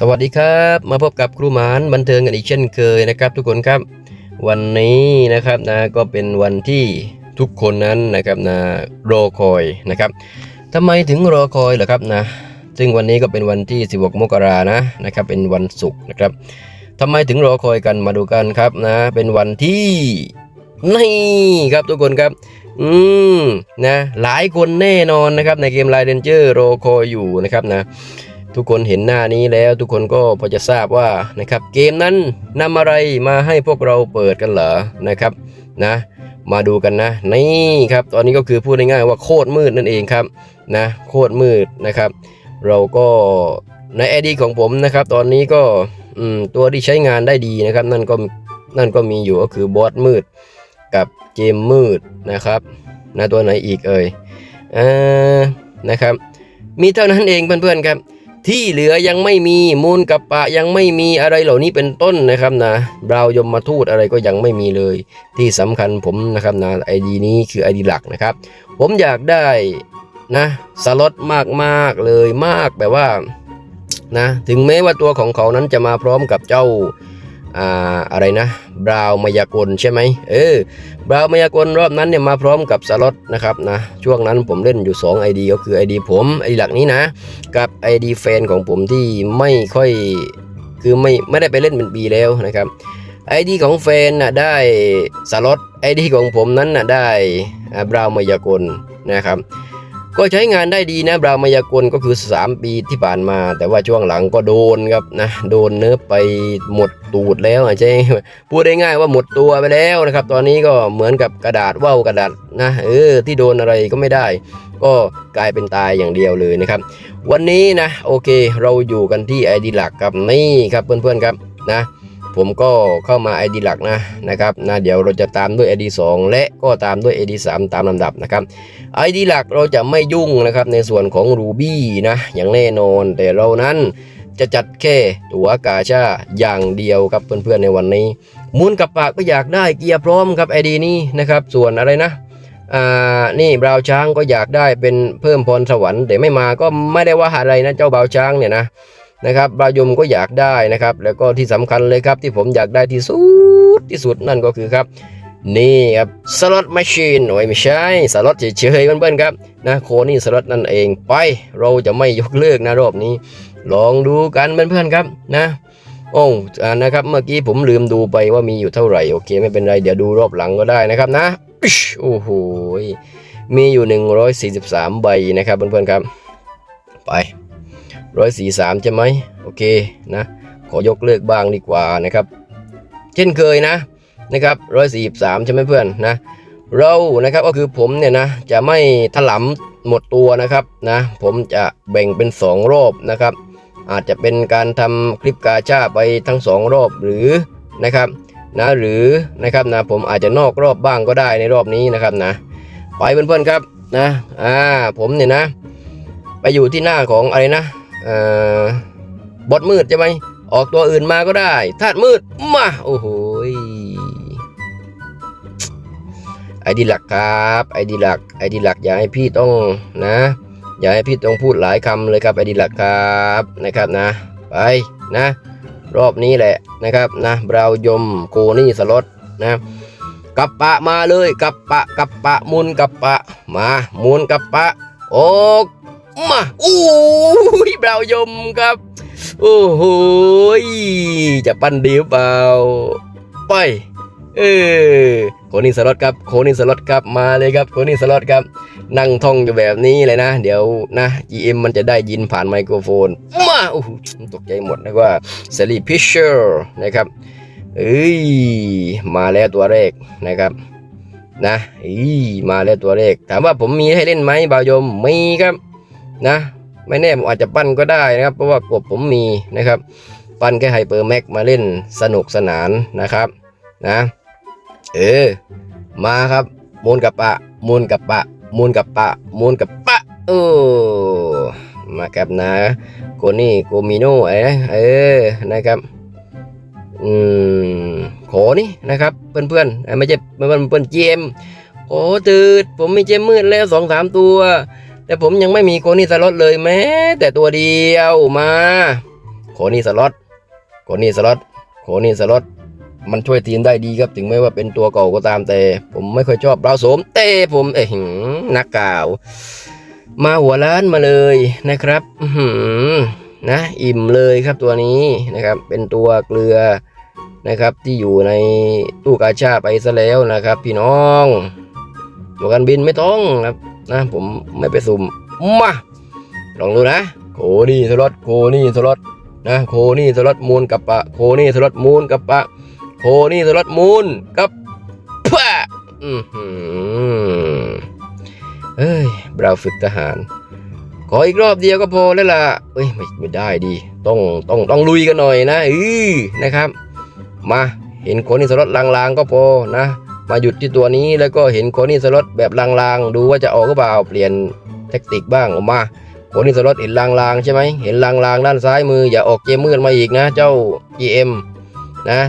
สวัสดีครับ มาพบกับครูหมานบันเทิงกันอีกเช่นเคยนะครับทุกคนครับ วันนี้นะครับนะก็เป็นวันที่ทุกคนนั้นนะครับนะรอคอยนะครับทำไมถึงรอคอยเหรอครับนะซึ่งวันนี้ก็เป็นวันที่ 16 มกรานะนะครับเป็นวันศุกร์นะครับทำไมถึงรอคอยกันมาดูกันครับนะเป็นวันที่นี่ครับทุกคนครับอืมนะหลายคนแน่นอนนะครับในเกมไลเดนเจอร์รอคอยอยู่นะครับนะ ทุกคนเห็นหน้านี้แล้วทุกคนก็พอจะทราบว่านะครับเกมนั้นนำอะไรมาให้พวกเราเปิดกันเหรอนะครับนะมาดูกันนะนี่ครับตอนนี้ก็คือพูดง่ายๆว่าโคตรมืดนั่นเองครับนะโคตรมืดนะครับ เราก็ในไอดีของผมนะครับ ตอนนี้ก็ตัวที่ใช้งานได้ดีนะครับ นั่นก็นั่นก็มีอยู่ก็คือบอสมืดกับเจมมืดนะครับนะตัวไหนอีกเอ่ยอ่านะครับ มีเท่านั้นเองเพื่อนๆครับ ที่เหลือยังไม่มีมูลกับปะยังไม่มีอะไรเหล่านี้เป็นต้นนะครับนะบราวยมมาทูตอะไรก็ยังไม่มีเลย ที่สำคัญผมนะครับนะไอดีนี้คือไอดีหลักนะครับ ผมอยากได้นะสล็อตมากๆเลยมากแบบว่านะถึงแม้ว่าตัวของเขานั้นจะมาพร้อมกับเจ้า อ่าอะไรนะบราวมายากลใช่ไหมเออบราวมายากลรอบนั้นเนี่ยมาพร้อมกับสล็อตนะครับนะช่วงนั้นผมเล่นอยู่ 2 ID ก็คือ ID ผม ID หลักนี้นะ กับ ID แฟนของผมที่ไม่ค่อยคือไม่ไม่ได้ไปเล่นเป็นปีแล้วนะครับ ID ของแฟนน่ะได้สล็อต ID ของผมนั้นน่ะได้บราวมายากลนะครับ ก็ใช้งานได้ดีนะบรามายากลก็คือ 3 ปีที่ผ่านมา แต่ว่าช่วงหลังก็โดนครับนะโดนเนื้อไปหมดตูดแล้วใช่พูดได้ง่ายว่าหมดตัวไปแล้วนะครับ ตอนนี้ก็เหมือนกับกระดาษว่าวกระดาษนะเออที่โดนอะไรก็ไม่ได้ ก็กลายเป็นตายอย่างเดียวเลยนะครับ วันนี้นะโอเคเราอยู่กันที่ ID หลักครับนี่ครับเพื่อนๆครับนะ ผมก็เข้ามา ID หลักนะนะครับนะเดี๋ยวเราจะตามด้วย ID 2 และก็ตามด้วย ID 3 ตามลำดับนะครับ ID หลักเราจะไม่ยุ่งนะครับในส่วนของ Ruby นะอย่างแน่นอน แต่เรานั้นจะจัดแค่ตัวกาชาอย่างเดียวครับเพื่อนๆในวันนี้มูลกับปากก็อยากได้เกียร์พร้อมครับ ID นี้นะครับ ส่วนอะไรนะอ่านี่บราวช้างก็อยากได้เป็นเพิ่มพรสวรรค์แต่ไม่มาก็ไม่ได้ว่าอะไรนะเจ้าบราวช้างเนี่ยนะ นะครับบรายมก็อยากได้นะครับ แล้วก็ที่สำคัญเลยครับที่ผมอยากได้ที่สุดที่สุดนั่นก็คือครับนี่ครับสล็อตแมชชีนโอ้ยไม่ใช่สล็อตเฉยๆเพื่อนๆครับนะโคนี่สล็อตนั่นเองไป เราจะไม่ยกเลิกนะรอบนี้ ลองดูกันเพื่อนๆครับนะโอ้อ่านะครับเมื่อกี้ผมลืมดูไปว่ามีอยู่เท่าไหร่โอเคไม่เป็นไรเดี๋ยวดูรอบหลังก็ได้นะครับนะโอ้โหมีอยู่ 143 ใบนะครับเพื่อนๆครับ ไป 143 ใช่ไหมโอเคนะขอยกเลิกบ้างดีกว่านะครับ เช่นเคยนะนะครับ143 ใช่ไหมเพื่อนนะเรานะครับก็คือผมเนี่ยนะจะไม่ถลำหมดตัวนะครับนะผมจะแบ่งเป็น 2 รอบนะครับ อาจจะเป็นการทำคลิปกาชาไปทั้ง 2 รอบหรือนะครับนะหรือนะครับนะผมอาจจะนอกรอบบ้างก็ได้ในรอบนี้นะครับนะไปเพื่อนๆครับนะอ่าผมเนี่ยนะ ไปอยู่ที่หน้าของอะไรนะ บอดมืดใช่ไหมออกตัวอื่นมาก็ได้ธาตุมืดมาโอ้โหไอดีหลักครับไอดีหลักไอดีหลักอย่าให้พี่ต้องนะ อย่าให้พี่ต้องพูดหลายคำเลยครับไอดีหลักครับนะครับนะ ไปนะ รอบนี้แหละนะครับนะบราวยมโกนี่สล็อตนะกับปะมาเลยกับปะกับปะมุนกับปะมามุนกับปะโอ มาอู้ยเบายมครับ โอ้โหยจะปั้นดีหรือเปล่าไปเออโคนี่สล็อตครับโคนี่สล็อตครับมาเลยครับโคนี่สล็อตครับ นั่งท่องอยู่แบบนี้เลยนะ เดี๋ยวนะ GM มันจะได้ยินผ่านไมโครโฟนมาโอ้ตกใจหมดนะว่าเซรีพิชเชอร์นะครับเอ้ยมาแล้วตัวแรกนะครับ นะอีมาแล้วตัวแรกถามว่าผมมีให้เล่นไหมบาวยมมีครับ นะไม่แน่ผมอาจจะปั้นก็ได้นะครับ เพราะว่ากบผมมีนะครับ ปั้นแค่ไฮเปอร์แม็กมาเล่นสนุกสนานนะครับนะเออมาครับมูลกับปะมูลกับปะมูลกับปะมูลกับปะโอ้มาครับนะโกนี่โกมิโนเอ้เออนะครับอืมขอนี่นะครับ เพื่อนเพื่อนๆไม่ใช่เพื่อนเพื่อนเจมโอ้ตืดผมไมีเจมมืดแล้วสองสามตัว แต่ผมยังไม่มีโคนี่สล็อตเลยแม้แต่ตัวเดียวมา โคนี่สล็อตโคนี่สล็อตโคนี่สล็อตมันช่วยทีมได้ดีครับถึงแม้ว่าเป็นตัวเก่าก็ตามแต่ ผมไม่ค่อยชอบบราโสมเต้ผมเอ้ยหือนักกล่าว มาหัวล้านมาเลยนะครับอืนะอิ่มเลยครับตัวนี้นะครับ เป็นตัวเกลือนะครับที่อยู่ในตู้กาชาไปซะแล้วนะครับ พี่น้องตัวกันบินไม่ต้องครับ นะ ผมไม่ไปสุ่มมาลองดูนะ โคนี่สล็อตโคนี่สล็อตนะโคนี่สล็อตมูลกับปะ โคนี่สล็อตมูลกับปะ โคนี่สล็อตมูลกับปะอือหือเอ้ยเราฝึกทหาร ขออีกรอบเดียวก็พอแล้วล่ะเอ้ยไม่ไม่ได้ดี ต้องต้องต้องลุยกันหน่อยนะอือนะครับ มาเห็นโคนี่สล็อตลางๆก็พอนะ มาหยุดที่ตัวนี้แล้วก็เห็นโคนี่สล็อตแบบลางๆ ดูว่าจะออกก็เปล่าเปลี่ยนแท็กติกบ้างออกมาโคนี่สล็อตเห็นลางๆใช่ไหมเห็นลางๆด้านซ้ายมืออย่าออกเกมมืดมาอีกนะ เจ้า GM นะ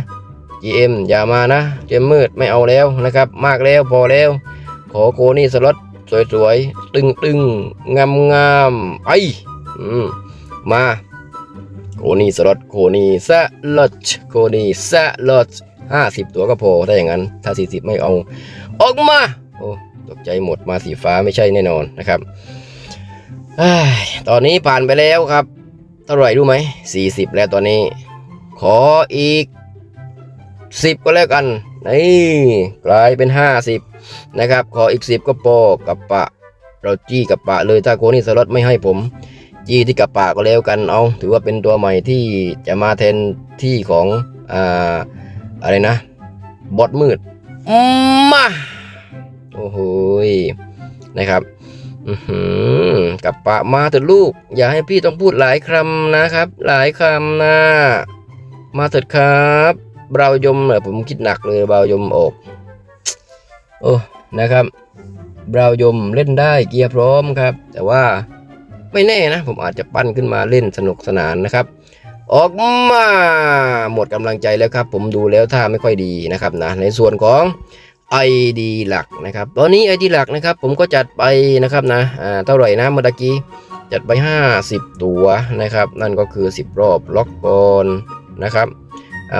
GM อย่ามานะเกมมืดไม่เอาแล้วนะครับ มากแล้วพอแล้ว ขอโคนี่สล็อตสวยๆ ตึงๆ งามๆไปอืมมาโคนี่สล็อตโคนี่สล็อตโคนี่สล็อต ห้าสิบตัวก็พอถ้าอย่างนั้น ถ้าสี่สิบไม่เอา ออกมา โอ้ตกใจหมดมาสีฟ้าไม่ใช่แน่นอนนะครับอตอนนี้ผ่านไปแล้วครับเท่าไหร่รู้ไหมสี่สิบแล้วตอนนี้ ขออีกสิบก็แล้วกัน นี่กลายเป็นห้าสิบนะครับ ขออีกสิบก็พอกับปะ เราจี้กับปะเลยถ้าโคนี่สล็อตไม่ให้ผมจี้ที่กับปะก็แล้วกันเอา ถือว่าเป็นตัวใหม่ที่จะมาแทนที่ของอ่า อะไรนะ บอทมืดมาโอ้โหยนะครับอื้อหือกับปะมาเถิดลูก อย่าให้พี่ต้องพูดหลายคำนะครับ หลายคำนะมาเถิดครับเบรายมเหรอผมคิดหนักเลยเบรายมออกโอ้นะครับบราวยมเล่นได้เกียร์พร้อมครับ แต่ว่าไม่แน่นะ ผมอาจจะปั้นขึ้นมาเล่นสนุกสนานนะครับ ออกมาหมดกำลังใจแล้วครับ ผมดูแล้วท่าไม่ค่อยดีนะครับนะในส่วนของ ID หลักนะครับ ตอนนี้ ID หลักนะครับ ผมก็จัดไปนะครับนะอ่าเท่าไหร่นะเมื่อกี้จัดไป 50 ตัวนะครับ นั่นก็คือ 10 รอบล็อกก่อนนะครับ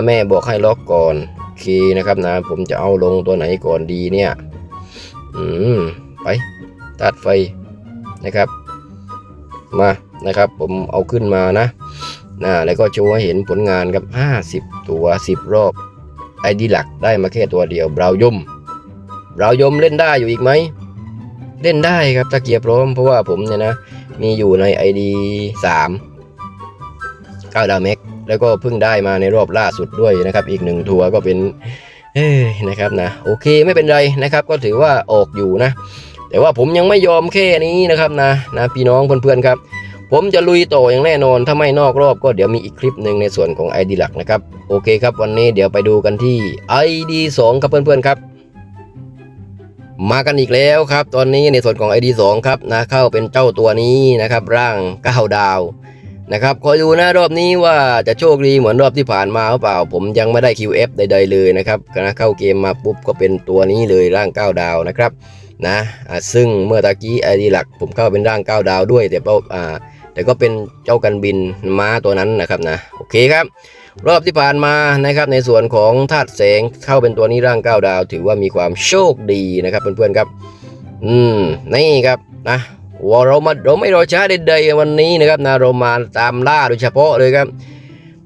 แม่บอกให้ล็อกก่อนโอเคนะครับนะ ผมจะเอาลงตัวไหนก่อนดีเนี่ย อืมไปตัดไฟนะครับ มานะครับ ผมเอาขึ้นมานะ นะแล้วก็โชว์ให้เห็นผลงานครับ 50 ตัว 10 รอบ ไอดีหลักได้มาแค่ตัวเดียวบราวยมบราวยมเล่นได้อยู่อีกไหม เล่นได้ครับตะเกียบพร้อมเพราะว่าผมเนี่ยนะ มีอยู่ใน ID 3 9ดาวเมกแล้วก็เพิ่งได้มาในรอบล่าสุดด้วยนะครับ อีกหนึ่งทัวร์ก็เป็นเอ้นะครับนะโอเคไม่เป็นไรนะครับ ก็ถือว่าออกอยู่นะ แต่ว่าผมยังไม่ยอมแค่นี้นะครับนะนะพี่น้องเพื่อนๆครับ ผมจะลุยต่ออย่างแน่นอน ถ้าไม่นอกรอบก็เดี๋ยวมีอีกคลิปหนึ่งในส่วนของ ID หลักนะครับ โอเคครับวันนี้เดี๋ยวไปดูกันที่ ID 2 ครับเพื่อนๆครับ มากันอีกแล้วครับ ตอนนี้ในส่วนของ ID 2 ครับนะเข้าเป็นเจ้าตัวนี้นะครับ ร่าง9ดาวนะครับคอยดูนะรอบนี้ว่าจะโชคดีเหมือนรอบที่ผ่านมาหรือเปล่า ผมยังไม่ได้ QF ใดๆเลยนะครับนะเข้าเกมมาปุ๊บก็เป็นตัวนี้เลยร่าง9ดาวนะครับนะซึ่งเมื่อตะกี้ไอดีหลักผมเข้าเป็นร่าง9ดาวด้วยแต่เป้าอ่า แต่ก็เป็นเจ้ากันบินม้าตัวนั้นนะครับนะโอเคครับ รอบที่ผ่านมานะครับในส่วนของธาตุแสงเข้าเป็นตัวนี้ร่าง9ดาว ถือว่ามีความโชคดีนะครับเพื่อนๆครับ อืมนี่ครับนะว่าเรามาเราไม่รอช้าใดๆวันนี้นะครับนะเรามาตามล่าโดยเฉพาะเลยครับ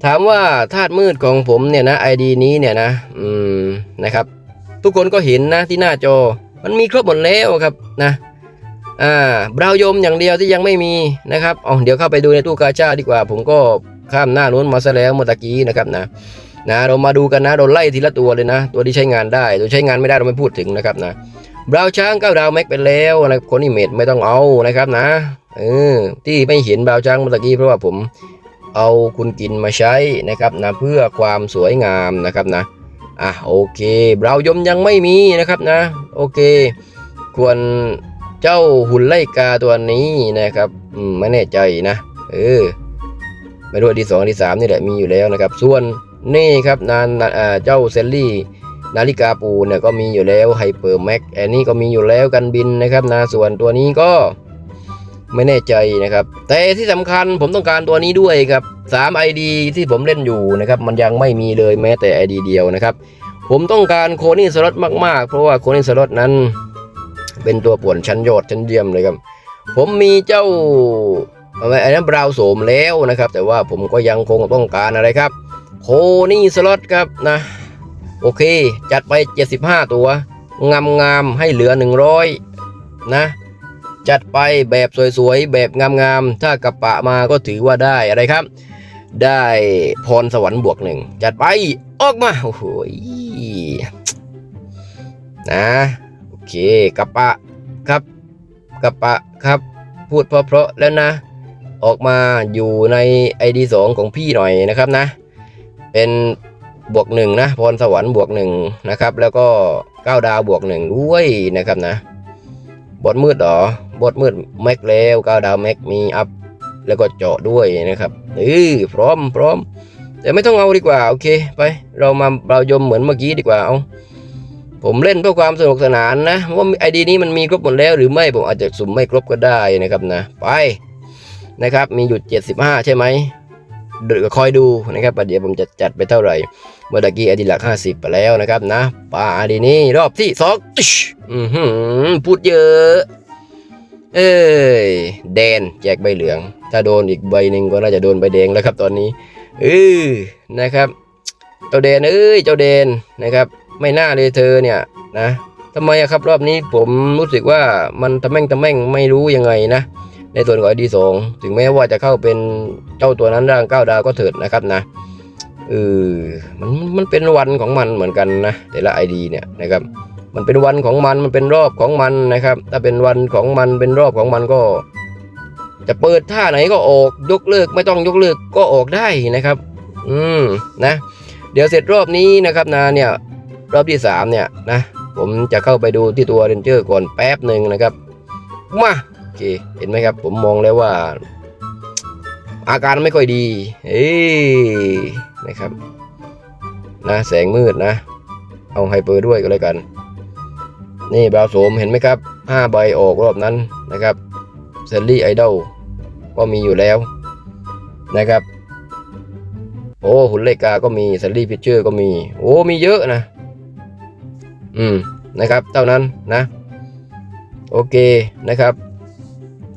ถามว่าธาตุมืดของผมเนี่ยนะไอดีนี้เนี่ยนะอืมนะครับ ทุกคนก็เห็นนะที่หน้าจอมันมีครบหมดแล้วครับนะ อ่าบราวยมอย่างเดียวที่ยังไม่มีนะครับเอาเดี๋ยวเข้าไปดูในตู้กาชาดีกว่า ผมก็ข้ามหน้านู้นมาซะแล้วเมื่อกี้นะครับนะนะเรามาดูกันนะเราไล่ทีละตัวเลยนะ ตัวที่ใช้งานได้ตัวใช้งานไม่ได้เราไม่พูดถึงนะครับนะบราวช้างเก้าดาวแม็กไปแล้วนะคนอิเมจไม่ต้องเอานะครับนะเออที่ไม่เห็นบราวช้างเมื่อกี้เพราะว่าผมเอาคุณกินมาใช้นะครับนะเพื่อความสวยงามนะครับนะอะโอเคบราวยมยังไม่มีนะครับนะ โอเค ควร เจ้าหุ่นไล่กาตัวนี้นะครับอืมไม่แน่ใจนะเออไม่รู้ที่สองที่สามนี่แหละมีอยู่แล้วนะครับ ส่วนนี่ครับนานเจ้าเซลลี่นาฬิกาปูเนี่ยก็มีอยู่แล้วไฮเปอร์แม็กอันนี้ก็มีอยู่แล้วกันบินนะครับนะส่วนตัวนี้ก็ไม่แน่ใจนะครับ แต่ที่สำคัญผมต้องการตัวนี้ด้วยครับ3 ID ที่ผมเล่นอยู่นะครับ มันยังไม่มีเลยแม้แต่ ID เดียวนะครับ ผมต้องการโคนี่สล็อตมากๆ เพราะว่าโคนี่สล็อตนั้น เป็นตัวป่วนชั้นยอดชั้นเยี่ยมเลยครับ ผมมีเจ้าอะไรอันนั้นบราวโสมแล้วนะครับ แต่ว่าผมก็ยังคงต้องการอะไรครับ โคนี่สล็อตครับนะ โอเค จัดไป 75 ตัว งามงามให้เหลือ 100 นะ จัดไปแบบสวยๆ แบบงามๆ ถ้ากระปะมาก็ถือว่าได้อะไรครับ ได้พรสวรรค์บวกหนึ่ง จัดไปออกมา โอ้โหนะ เคกระปะครับกระปะครับ พูดเพราะๆแล้วนะ ออกมาอยู่ใน ID 2ของพี่หน่อยนะครับนะ เป็นบวกหนึ่งนะพรสวรรค์บวกหนึ่งนะครับ แล้วก็เก้าดาวบวกหนึ่งด้วยนะครับนะบทมืดหรอบทมืดแม็กแล้วเก้าดาวแม็กมีอัพแล้วก็เจาะด้วยนะครับเออพร้อมพร้อมแต่ไม่ต้องเอาดีกว่า โอเค ไป เรามาเรายมเหมือนเมื่อกี้ดีกว่าเอา ผมเล่นเพื่อความสนุกสนานนะว่าไอดีนี้มันมีครบหมดแล้วหรือไม่ผมอาจจะสุ่มไม่ครบก็ได้นะครับนะไปนะครับมีอยู่ 75 ใช่ไหมเดี๋ยวคอยดูนะครับประเดี๋ยวผมจะจัดไปเท่าไหร่เมื่อกี้อดีหลัก 50 ไปแล้วนะครับนะป่าอดีนี้รอบที่สองอือหือพูดเยอะ เอ้ยแดนแจกใบเหลือง ถ้าโดนอีกใบหนึ่งก็น่าจะโดนใบแดงแล้วครับตอนนี้เออนะครับเจ้าแดนเอ้ยเจ้าแดนนะครับ ไม่น่าเลยเธอเนี่ยนะทำไมครับรอบนี้ผมรู้สึกว่ามันตะแม่งตะแม่งไม่รู้ยังไงนะ ในส่วนของไอดีสองถึงแม้ว่าจะเข้าเป็นเจ้าตัวนั้นร่างเก้าดาวก็เถิดนะครับนะเออมันมันเป็นวันของมันเหมือนกันนะแต่ละไอดีเนี่ยนะครับมันเป็นวันของมันมันเป็นรอบของมันนะครับ ถ้าเป็นวันของมันเป็นรอบของมันก็ จะเปิดท่าไหนก็ออกยกเลิกไม่ต้องยกเลิกก็ออกได้นะครับ อืมนะ เดี๋ยวเสร็จรอบนี้นะครับนะเนี่ย รอบที่สามเนี่ยนะผมจะเข้าไปดูที่ตัวเรนเจอร์ก่อนแป๊บหนึ่งนะครับมาโอเคเห็นไหมครับ ผมมองแล้วว่า อาการไม่ค่อยดีเอ้ยนะครับนะแสงมืดนะ เอาไฮเปอร์ด้วยก็แล้วกัน นี่บราวโสมเห็นไหมครับห้าใบออกรอบนั้นนะครับเซลลี่ไอดอลก็มีอยู่แล้วนะครับ โอ้หุ่นเลกาก็มีเซลลี่พิเชอร์ก็มี โอ้มีเยอะนะ อืมนะครับเท่านั้นนะ โอเคนะครับ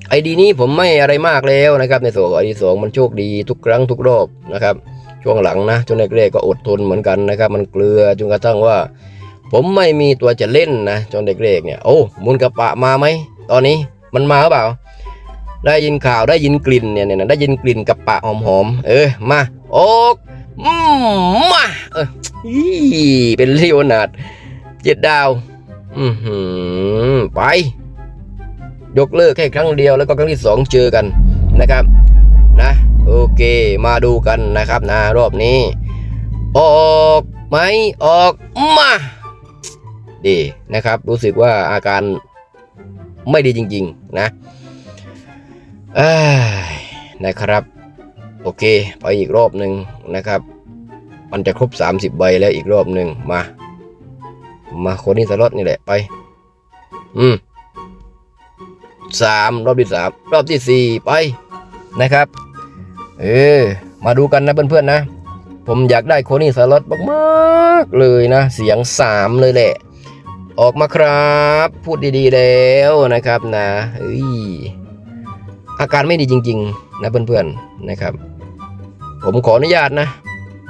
ไอดีนี้ผมไม่อะไรมากแล้วนะครับ ในส่วนของไอดีสองมันโชคดีทุกครั้งทุกรอบนะครับ ช่วงหลังนะช่วงแรกๆก็อดทนเหมือนกันนะครับ มันเกลือจนกระทั่งว่า ผมไม่มีตัวจะเล่นนะจนเด็กๆเนี่ยโอ้มุนกระปะมาไหมตอนนี้มันมาหรือเปล่า ได้ยินข่าวได้ยินกลิ่นเนี่ยเนี่ยได้ยินกลิ่นกระปะหอมๆเออมาโอกมาเออเป็นลีโอนาร์ด เจ็ดดาว อือหือไป ยกเลิกแค่ครั้งเดียวแล้วก็ครั้งที่สองเจอกันนะครับ นะ โอเค มาดูกันนะครับนะรอบนี้ ออกไหมออกมาดีนะครับ รู้สึกว่าอาการไม่ดีจริง ๆ นะเอ้ยนะครับ โอเค ไปอีกรอบหนึ่งนะครับ มันจะครบ 30 ใบแล้วอีกรอบหนึ่งมา มาคนนี้สล็อตนี่แหละไป อืมสามรอบที่สามรอบที่สี่ไปนะครับ เออมาดูกันนะเพื่อนๆนะ ผมอยากได้โคนี่สล็อตมากๆเลยนะ เสียงสามเลยแหละ ออกมาครับ พูดดีๆแล้วนะครับนะเฮ้ยอาการไม่ดีจริง ๆ นะเพื่อนๆนะครับ ผมขออนุญาตนะ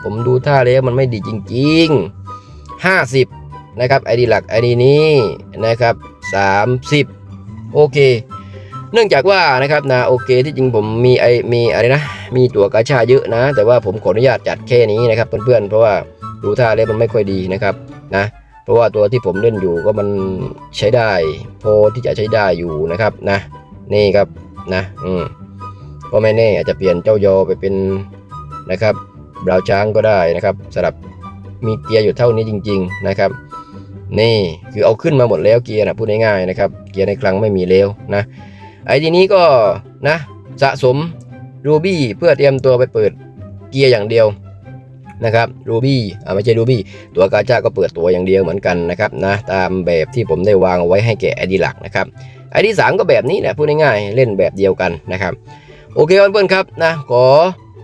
ผมดูท่าแล้วมันไม่ดีจริง ๆ 50 นะครับไอดีหลักไอดีนี้นะครับ30 โอเค เนื่องจากว่านะครับนะโอเคที่จริงผมมีไอมีอะไรนะ มีตัวกาชาเยอะนะ แต่ว่าผมขออนุญาตจัดแค่นี้นะครับเพื่อนๆเพราะว่าดูท่าแล้วมันไม่ค่อยดีนะครับนะเพราะว่าตัวที่ผมเล่นอยู่ก็มันใช้ได้พอที่จะใช้ได้อยู่นะครับนะนี่ครับนะอืมก็ไม่แน่อาจจะเปลี่ยนเจ้ายอไปเป็นนะครับบราวช้างก็ได้นะครับสำหรับมีเกียร์อยู่เท่านี้จริง ๆ นะครับ นี่คือเอาขึ้นมาหมดแล้วเกียร์นะพูดง่ายๆนะครับ เกียร์ในคลังไม่มีแล้วนะ ไอ้ทีนี้ก็นะสะสมรูบี้เพื่อเตรียมตัวไปเปิดเกียร์อย่างเดียวนะครับรูบี้อ่าไม่ใช่รูบี้ตัวกาชาก็เปิดตัวอย่างเดียวเหมือนกันนะครับนะตามแบบที่ผมได้วางเอาไว้ให้แก่ไอดีหลักนะครับไอดีสามก็แบบนี้แหละพูดง่ายๆเล่นแบบเดียวกันนะครับโอเคเพื่อนๆครับนะขอ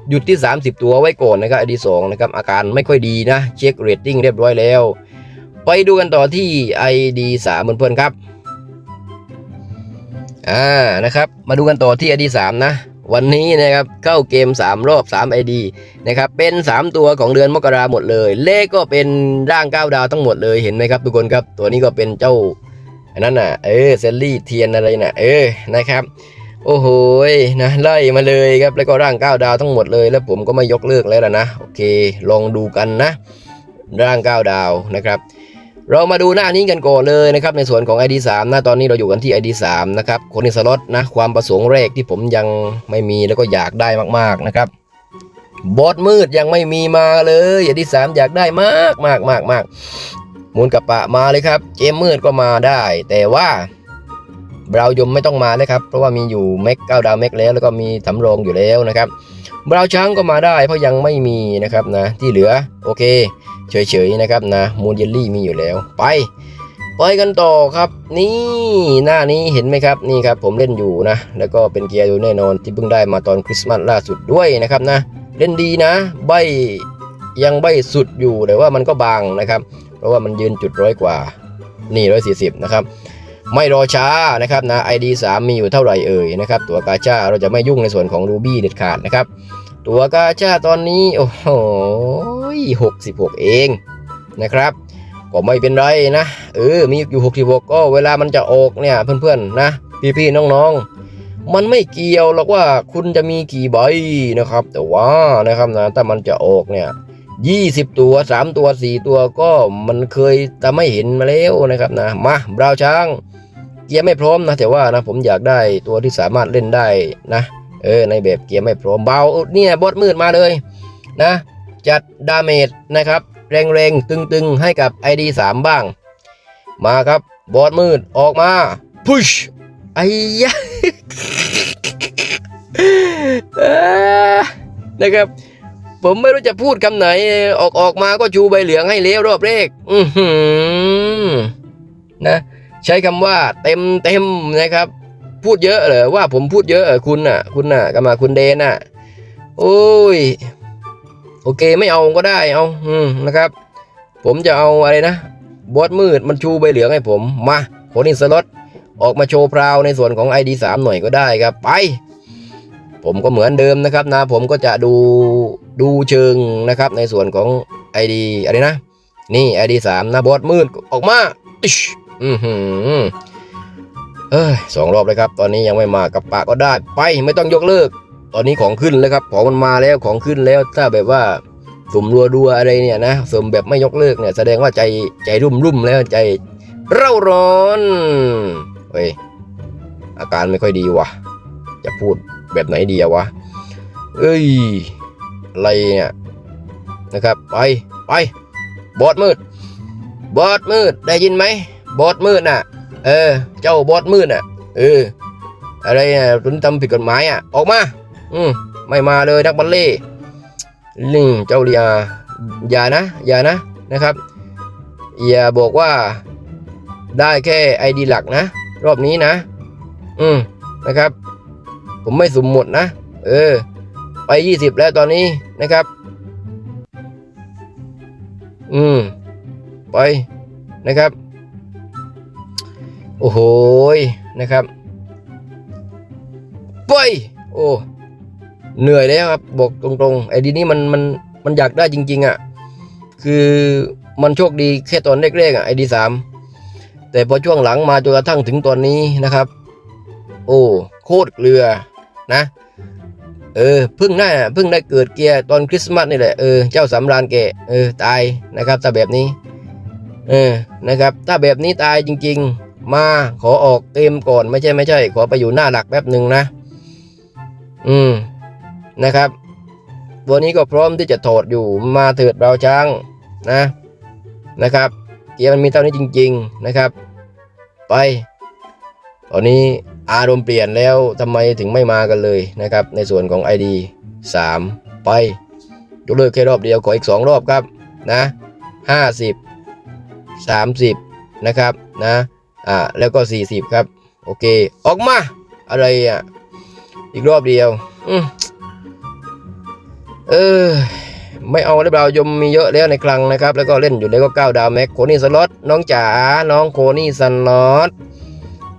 หยุดที่ 30 ตัวไว้ก่อนนะครับ ID 2นะครับอาการไม่ค่อยดีนะเช็คเรตติ้งเรียบร้อยแล้ว ไปดูกันต่อที่ ID 3เพื่อนๆครับ อ่า นะครับ มาดูกันต่อที่ ID 3นะ วันนี้นะครับ เข้าเกม 3 รอบ 3 ID นะครับ เป็น 3 ตัวของเดือนมกราหมดเลย เลขก็เป็นร่าง 9 ดาวทั้งหมดเลย เห็นไหมครับทุกคนครับ ตัวนี้ก็เป็นเจ้าอันนั้นน่ะ เออ เซลลี่เทียนอะไรน่ะ เออ นะครับ โอ้โหนะ ไล่มาเลยครับ แล้วก็ร่าง 9 ดาวทั้งหมดเลย แล้วผมก็ไม่ยกเลิกแล้วนะ โอเค ลองดูกันนะ ร่าง 9 ดาวนะครับ เรามาดูหน้านี้กันก่อนเลยนะครับในส่วนของ ID 3นะตอนนี้เราอยู่กันที่ ID 3นะครับคนในสล็อตนะความประสงค์แรกที่ผมยังไม่มีแล้วก็อยากได้มากๆนะครับบอสมืดยังไม่มีมาเลย ID 3อยากได้มากมากมากมากมูลกับปะมาเลยครับ เจมมืดก็มาได้ แต่ว่าบราวยมไม่ต้องมาเลยครับ เพราะว่ามีอยู่แม็กเก้าดาวแม็กแล้วแล้วก็มีสำรองอยู่แล้วนะครับบราวช้างก็มาได้เพราะยังไม่มีนะครับนะที่เหลือโอเค เฉยๆนะครับนะมูนเยลลี่มีอยู่แล้ว ไปไปกันต่อครับ นี่หน้านี้เห็นไหมครับนี่ครับผมเล่นอยู่นะ แล้วก็เป็นเกียร์อยู่แน่นอนที่เพิ่งได้มาตอนคริสต์มาสล่าสุดด้วยนะครับนะ เล่นดีนะ ใบยังใบสุดอยู่แต่ว่ามันก็บางนะครับ เพราะว่ามันยืนจุดร้อยกว่า นี่ร้อยสี่สิบนะครับไม่รอช้านะครับนะ ID 3 มีอยู่เท่าไหร่เอ่ยนะครับ ตัวกาชาเราจะไม่ยุ่งในส่วนของรูบี้เด็ดขาดนะครับ ตัวกาชาตอนนี้ โอ้โหหกสิบหกเองนะครับ ก็ไม่เป็นไรนะ เออ มีอยู่หกสิบหกก็เวลามันจะออกเนี่ยเพื่อนๆนะ พี่ๆน้องๆ มันไม่เกี่ยวหรอกว่าคุณจะมีกี่ใบนะครับ แต่ว่านะครับนะถ้ามันจะออกเนี่ยยี่สิบตัวสามตัวสี่ตัวก็มันเคยแต่ไม่เห็นมาแล้วนะครับนะ มาบราวช้าง เกียร์ไม่พร้อมนะแต่ว่านะผมอยากได้ตัวที่สามารถเล่นได้นะ เออในแบบเกียร์ไม่พร้อมเบาเนี่ยบอสมืดมาเลยนะจัดดาเมจนะครับแรงๆ ตึงๆ ให้กับ ID 3 บ้าง มาครับ บอสมืดออกมา พุชไอ้ยะนะครับ ผมไม่รู้จะพูดคำไหน ออกออกมาก็ชูใบเหลืองให้เลี้ยวรอบแรกอือหือนะ ใช้คำว่าเต็มเต็มนะครับ พูดเยอะเหรอว่าผมพูดเยอะเหรอคุณน่ะ คุณน่ะก็มาคุณเดนน่ะ โอ้ย โอเคไม่เอาก็ได้เอาอืมนะครับ ผมจะเอาอะไรนะบอสมืดมันชูใบเหลืองให้ผมมาโคนินสล็อตออกมาโชว์พราวในส่วนของ ID 3 หน่อยก็ได้ครับไป ผมก็เหมือนเดิมนะครับนะ ผมก็จะดูดูเชิงนะครับ ในส่วนของ ID อะไรนะ นี่ ID 3นะบอสมืดออกมาอือหือ เอ้ยสองรอบเลยครับ ตอนนี้ยังไม่มากับปากก็ได้ ไปไม่ต้องยกเลิก ตอนนี้ของขึ้นแล้วครับของมันมาแล้วของขึ้นแล้วถ้าแบบว่าสุ่มรัวๆอะไรเนี่ยนะสุ่มแบบไม่ยกเลิกเนี่ยแสดงว่าใจใจรุ่มรุ่มแล้วใจเร่าร้อนเฮ้ยอาการไม่ค่อยดีวะจะพูดแบบไหนดีวะเอ้ยอะไรเนี่ยนะครับไปไปบอสมืด บอสมืดได้ยินไหมบอสมืดน่ะ เออ เจ้าบอสมืดน่ะ เออ อะไรเนี่ยคุณทำผิดกฎหมายอะ ออกมา อืมไม่มาเลยนักบัลเล่นี่เจ้าเรียอย่านะ อย่านะนะครับ อย่าบอกว่าได้แค่ไอดีหลักนะ รอบนี้นะ อืมนะครับ ผมไม่สุ่มหมดนะ เออ ไปยี่สิบแล้วตอนนี้นะครับ อืม ไปนะครับ โอ้โหนะครับไปโอ้เหนื่อยแล้วครับบอกตรงๆไอ้ดีนี้มันมันมันอยากได้จริง ๆอะคือมันโชคดีแค่ตอนแรกๆอะไอดีสามแต่พอช่วงหลังมาจนกระทั่งถึงตอนนี้นะครับ โอ้โคตรเกลือนะ เออเพิ่งได้เพิ่งได้เกิดเกียร์ตอนคริสต์มาสนี่แหละเออเจ้าสำรานแกเออตายนะครับถ้าแบบนี้เออนะครับ ถ้าแบบนี้ตายจริง ๆ มาขอออกเกมก่อนไม่ใช่ไม่ใช่ ขอไปอยู่หน้าหลักแป๊บหนึ่งนะ อืมนะครับ ตัวนี้ก็พร้อมที่จะถอดอยู่มาเถิดเราช้างนะนะครับ เกียร์มันมีเท่านี้จริง ๆนะครับ ไปตอนนี้อารมณ์เปลี่ยนแล้วทำไมถึงไม่มากันเลยนะครับ ในส่วนของ ID 3 ไปยกเลิกแค่รอบเดียวขออีก 2 รอบครับนะ 50 30 นะครับนะ อ่าแล้วก็ 40 ครับ โอเค ออกมา อะไรอะ อีกรอบเดียว อืมเออ ไม่เอาแล้วเปล่ายมมีเยอะแล้วในคลังนะครับ แล้วก็เล่นอยู่เลยก็เก้าดาวแม็กโคนี่สล็อตน้องจ๋าน้องโคนี่สล็อต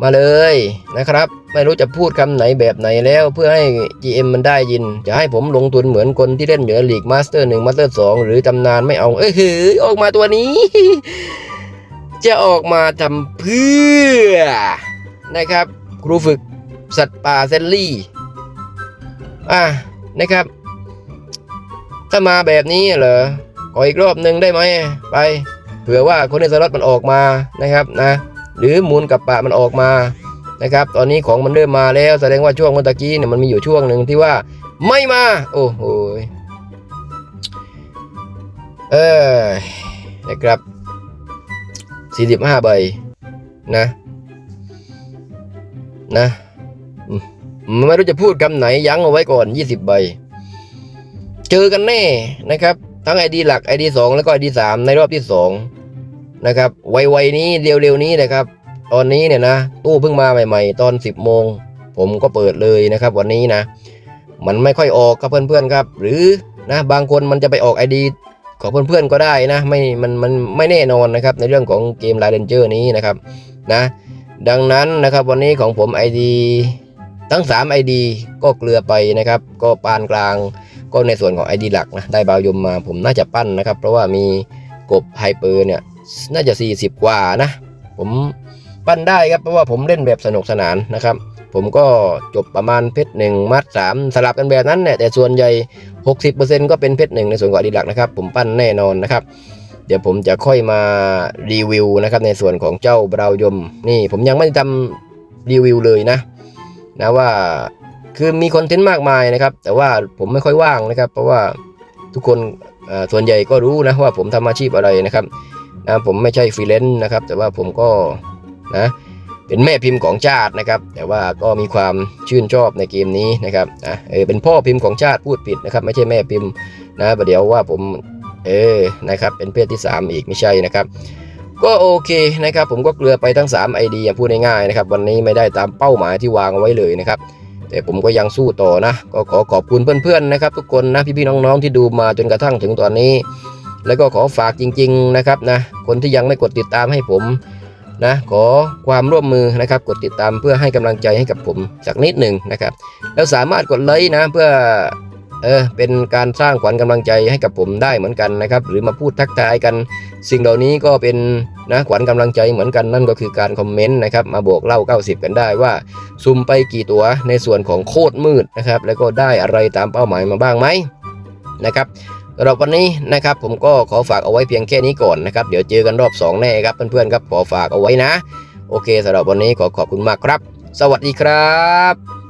มาเลยนะครับ ไม่รู้จะพูดคำไหนแบบไหนแล้วเพื่อให้ GM มันได้ยิน จะให้ผมลงทุนเหมือนคนที่เล่นอยู่ในลีกมาสเตอร์หนึ่งมาสเตอร์สองหรือตำนานไม่เอา เออเฮ้ยออกมาตัวนี้ จะออกมาทำเพื่อนะครับ ครูฝึกสัตว์ป่าเซนลี่อะนะครับ ถ้ามาแบบนี้เหรอขออีกรอบหนึ่งได้ไหมไป เผื่อว่าคนในสล็อตมันออกมานะครับนะ หรือมูลกับปะมันออกมานะครับ ตอนนี้ของมันเริ่มมาแล้ว แสดงว่าช่วงเมื่อกี้เนี่ยมันมีอยู่ช่วงหนึ่งที่ว่าไม่มา โอ้โหเออนะครับ 45 ใบนะ นะไม่รู้จะพูดคำไหนยั้งเอาไว้ก่อน 20 ใบ เจอกันแน่นะครับ ทั้ง ID หลัก ID 2แล้วก็ ID 3ในรอบที่2นะครับไวๆนี้เร็วๆนี้นะครับ ตอนนี้เนี่ยนะ ตู้เพิ่งมาใหม่ ๆ ตอน 10โมงผมก็เปิดเลยนะครับ วันนี้นะ มันไม่ค่อยออกครับเพื่อนๆครับ หรือนะบางคนมันจะไปออก ID ของเพื่อนๆก็ได้นะไม่มันมันไม่แน่นอนนะครับในเรื่องของเกมไลเลนเจอร์นี้นะครับนะดังนั้นนะครับวันนี้ของผม ID ทั้ง 3 ID ก็เกลือไปนะครับ ก็ปานกลางก็ในส่วนของ ID หลักนะได้บาวยมมาผมน่าจะปั้นนะครับ เพราะว่ามีกบไฮเปอร์เนี่ยน่าจะ 40 กว่านะ ผมปั้นได้ครับเพราะว่าผมเล่นแบบสนุกสนานนะครับ ผมก็จบประมาณเพชรหนึ่งมัดสามสลับกันแบบนั้นเนี่ยแต่ส่วนใหญ่ 60%ก็เป็นเพชรหนึ่งในส่วนของอดีหลักนะครับ ผมปั้นแน่นอนนะครับ เดี๋ยวผมจะค่อยมารีวิวนะครับในส่วนของเจ้าบราวยม นี่ผมยังไม่ได้ทำรีวิวเลยนะนะว่าคือมีคอนเทนต์มากมายนะครับ แต่ว่าผมไม่ค่อยว่างนะครับ เพราะว่าทุกคนส่วนใหญ่ก็รู้นะว่าผมทำอาชีพอะไรนะครับนะผมไม่ใช่ฟรีแลนซ์นะครับ แต่ว่าผมก็นะ เป็นแม่พิมพ์ของชาตินะครับ แต่ว่าก็มีความชื่นชอบในเกมนี้นะครับนะเออเป็นพ่อพิมพ์ของชาติพูดผิดนะครับ ไม่ใช่แม่พิมพ์นะประเดี๋ยวว่าผมเออนะครับเป็นเพศที่ 3 อีกไม่ใช่นะครับก็โอเคนะครับผมก็เกลือไปทั้ง 3 ID อย่างพูดง่ายๆนะครับวันนี้ไม่ได้ตามเป้าหมายที่วางเอาไว้เลยนะครับแต่ผมก็ยังสู้ต่อนะ ก็ขอขอบคุณเพื่อนๆนะครับ ทุกคนนะพี่ๆน้องๆที่ดูมาจนกระทั่งถึงตอนนี้ แล้วก็ขอฝากจริง ๆนะครับนะคนที่ยังไม่กดติดตามให้ผม นะขอความร่วมมือนะครับ กดติดตามเพื่อให้กำลังใจให้กับผมสักนิดหนึ่งนะครับ แล้วสามารถกดไลค์นะเพื่อเออเป็นการสร้างขวัญกำลังใจให้กับผมได้เหมือนกันนะครับ หรือมาพูดทักทายกัน สิ่งเหล่านี้ก็เป็นนะขวัญกำลังใจเหมือนกันนั่นก็คือการคอมเมนต์นะครับมาบวกเล่า 90 กันได้ว่า ซุ่มไปกี่ตัวในส่วนของโคตรมืดนะครับแล้วก็ได้อะไรตามเป้าหมายมาบ้างไหมนะครับ สำหรับวันนี้นะครับผมก็ขอฝากเอาไว้เพียงแค่นี้ก่อนนะครับเดี๋ยวเจอกันรอบ 2 แน่ครับเพื่อนๆครับขอฝากเอาไว้นะ โอเคสำหรับวันนี้ขอขอบคุณมากครับ สวัสดีครับ